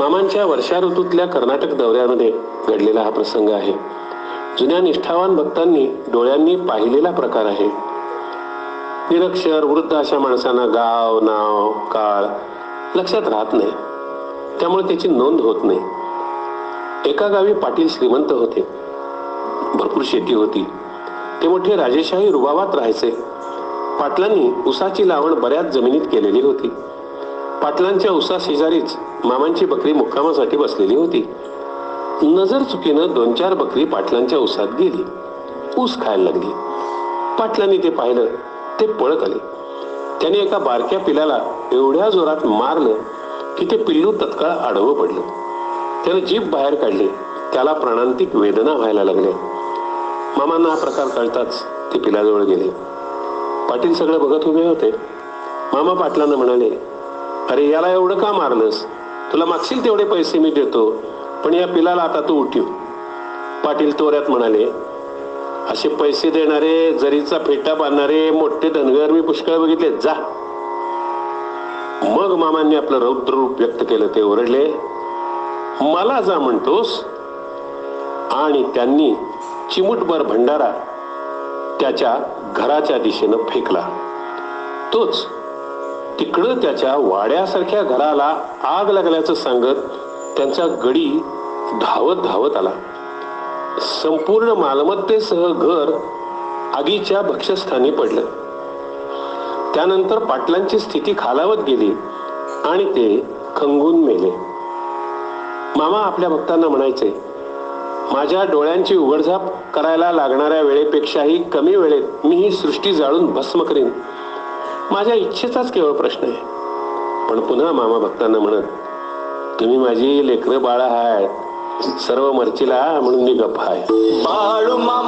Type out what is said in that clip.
मामांच्या वर्षा ऋतूतल्या कर्नाटक दौऱ्यामध्ये घडलेला हा प्रसंग आहे. जुन्या निष्ठावान भक्तांनी डोळ्यांनी पाहिलेला प्रकार आहे. निरक्षर वृद्ध अशा माणसांना गाव नाव काळ लक्षात राहत नाही. त्यामुळे त्याची नोंद होत नाही. एका गावी पाटील श्रीमंत होते. भरपूर शेती होती. ते मोठे राजेशाही रुबाबात राहायचे. पाटलांनी उसाची लावण बऱ्याच जमिनीत केलेली होती. पाटलांच्या उसा शेजारीच मामांची बकरी मुक्कामासाठी बसलेली होती. नजर चुकीनं दोन चार बकरी पाटलांच्या उसात गेली. ऊस खायला लागली. पाटलांनी ते पाहिलं ते पळत आले. त्याने एका बारक्या पिल्याला एवढ्या जोरात मारलं की ते पिल्लू तत्काळ आडवं पडलं. त्याने जीभ बाहेर काढली. त्याला प्राणांतिक वेदना व्हायला लागल्या. मामांना हा प्रकार कळताच ते पिलाजवळ गेले. पाटील सगळं बघत उभे होते. मामा पाटलांना म्हणाले अरे याला एवढं का मारलंस? तुला मागशील तेवढे पैसे मी देतो पण या पिलाला आता तू उठीव. पाटील तोऱ्यात म्हणाले असे पैसे देणारे जरीचा फेटा बांधणारे मोठे धनगर मी पुष्कळ बघितले. जा. मग मामांनी आपलं रौद्र रूप व्यक्त केलं. ते ओरडले मला जा म्हणतोस. आणि त्यांनी चिमुटभर भंडारा त्याच्या घराच्या दिशेनं फेकला. तोच तिकडं त्याच्या वाड्यासारख्या घराला आग लागल्याचं सांगत त्यांचा गडी धावत धावत आला. संपूर्ण मालमत्तेसह घर आगीच्या भक्षस्थानी पडलं. त्यानंतर पाटलांची स्थिती खालावत गेली आणि ते खंगून मेले. मामा आपल्या भक्तांना म्हणायचे माझ्या डोळ्यांची उघडझाप करायला लागणाऱ्या वेळेपेक्षाही कमी वेळेत मी ही सृष्टी जाळून भस्म करीन. माझ्या इच्छेचाच केवळ प्रश्न आहे. पण पुन्हा मामा भक्तांना म्हणत तुम्ही माझी लेकरं बाळा हाय सर्व मर्चीला म्हणून मी गप्प आहे. बाळू मामा